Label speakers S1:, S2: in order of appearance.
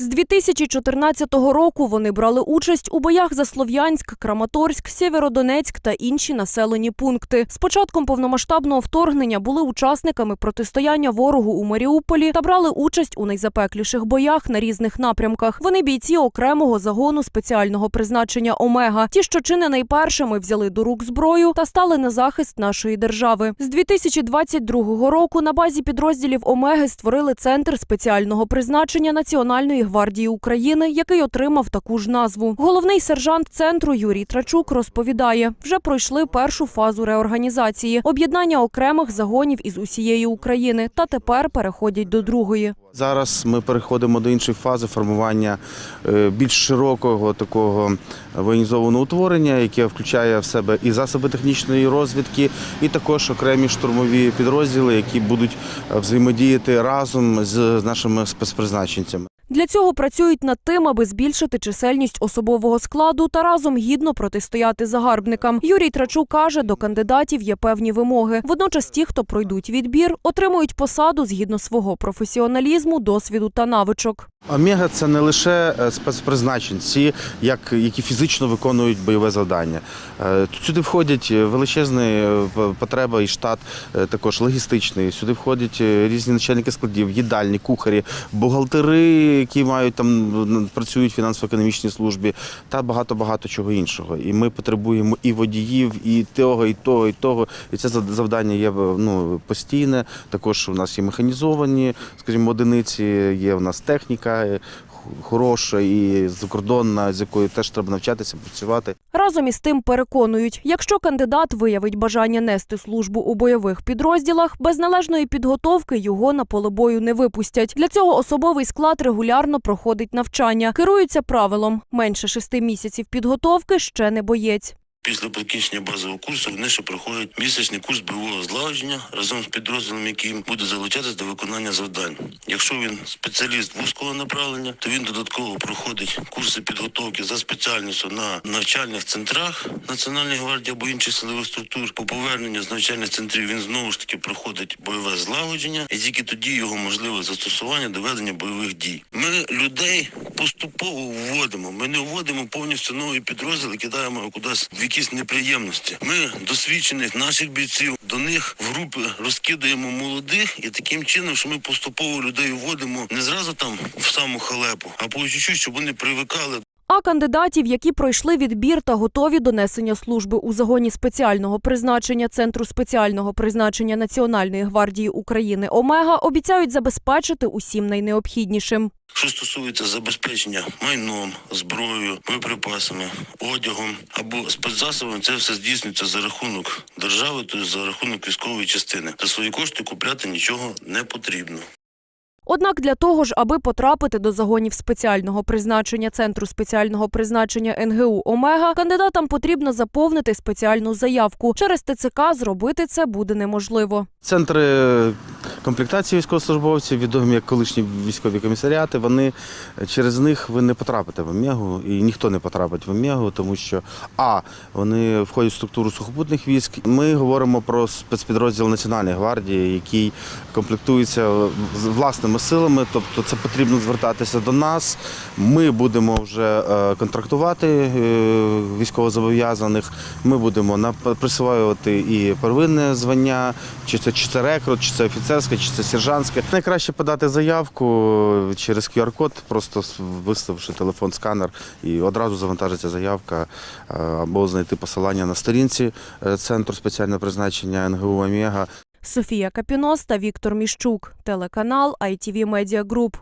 S1: З 2014 року вони брали участь у боях за Слов'янськ, Краматорськ, Сєвєродонецьк та інші населені пункти. З початком повномасштабного вторгнення були учасниками протистояння ворогу у Маріуполі та брали участь у найзапекліших боях на різних напрямках. Вони бійці окремого загону спеціального призначення Омега. Ті, що чи не найпершими взяли до рук зброю та стали на захист нашої держави. З 2022 року на базі підрозділів Омеги створили центр спеціального призначення Національної гвардії України, який отримав таку ж назву. Головний сержант центру Юрій Трачук розповідає: вже пройшли першу фазу реорганізації, об'єднання окремих загонів із усієї України, та тепер переходять до другої.
S2: Зараз ми переходимо до іншої фази формування е, більш широкого такого воєнізованого утворення, яке включає в себе і засоби технічної розвідки, і також окремі штурмові підрозділи, які будуть е, взаємодіяти разом з нашими спецпризначенцями.
S1: Для цього працюють над тим, аби збільшити чисельність особового складу та разом гідно протистояти загарбникам. Юрій Трачук каже, до кандидатів є певні вимоги. Водночас, ті, хто пройдуть відбір, отримують посаду згідно свого професіоналізму, досвіду та навичок.
S2: Омега це не лише е, спецпризначенці, як, які фізично виконують бойове завдання. Е, сюди входять величезні е, п- потреба і штат, також логістичний. Сюди входять різні начальники складів, їдальні, кухарі, бухгалтери, які мають там працюють в фінансово-економічній службі, та багато багато чого іншого. І ми потребуємо і водіїв, і того, і того, і того. І це зав- завдання є ну, постійне. Також у нас є механізовані, скажімо, одиниці, є у нас техніка хороша і закордонна, з якою теж треба навчатися працювати.
S1: Разом із тим переконують, якщо кандидат виявить бажання нести службу у бойових підрозділах, без належної підготовки його на поле бою не випустять. Для цього особовий склад регулярно проходить навчання, керуються правилом менше шести місяців підготовки ще не боєць.
S3: Після закінчення базового курсу вони ще проходять місячний курс бойового злагодження разом з підрозділом, який буде залучатись до виконання завдань. Якщо він спеціаліст вузького направлення, то він додатково проходить курси підготовки за спеціальністю на навчальних центрах Національної гвардії або інших силових структур. По поверненню з навчальних центрів він знову ж таки проходить бойове злагодження, і тільки тоді його можливе застосування до ведення бойових дій. Ми людей поступово вводимо. Ми не вводимо повністю новий підрозділ і кидаємо його кудись в якісь неприємності. Ми досвідчених наших бійців до них в групи розкидаємо молодих, і таким чином, що ми поступово людей вводимо не зразу там в саму халепу, а по чуть-чуть, щоб вони привикали
S1: А кандидатів, які пройшли відбір та готові до несення служби у загоні спеціального призначення Центру спеціального призначення Національної гвардії України Омега, обіцяють забезпечити усім найнеобхіднішим.
S3: Що стосується забезпечення майном, зброєю, боєприпасами, одягом або спецзасобами, це все здійснюється за рахунок держави, тобто за рахунок військової частини. За свої кошти купляти нічого не потрібно.
S1: Однак для того ж, аби потрапити до загонів спеціального призначення Центру спеціального призначення НГУ Омега, кандидатам потрібно заповнити спеціальну заявку. Через ТЦК зробити це буде неможливо.
S2: Центри комплектації військовослужбовців, відомі як колишні військові комісаріати, вони через них ви не потрапите в Омегу, і ніхто не потрапить в Омегу, тому що а вони входять в структуру сухопутних військ. Ми говоримо про спецпідрозділ Національної гвардії, який комплектується з власними силами. Тобто, це потрібно звертатися до нас. Ми будемо вже е, контрактувати е, військовозобов'язаних. Ми будемо присвоювати і первинне звання, чи це чи це рекрут, чи це офіцерське, чи це сержантське. Найкраще подати заявку через QR-код, просто виставивши телефон сканер, і одразу завантажиться заявка е, або знайти посилання на сторінці е, центру спеціального призначення НГУ Омега.
S1: Софія Капінос та Віктор Міщук, телеканал ITV Media Group.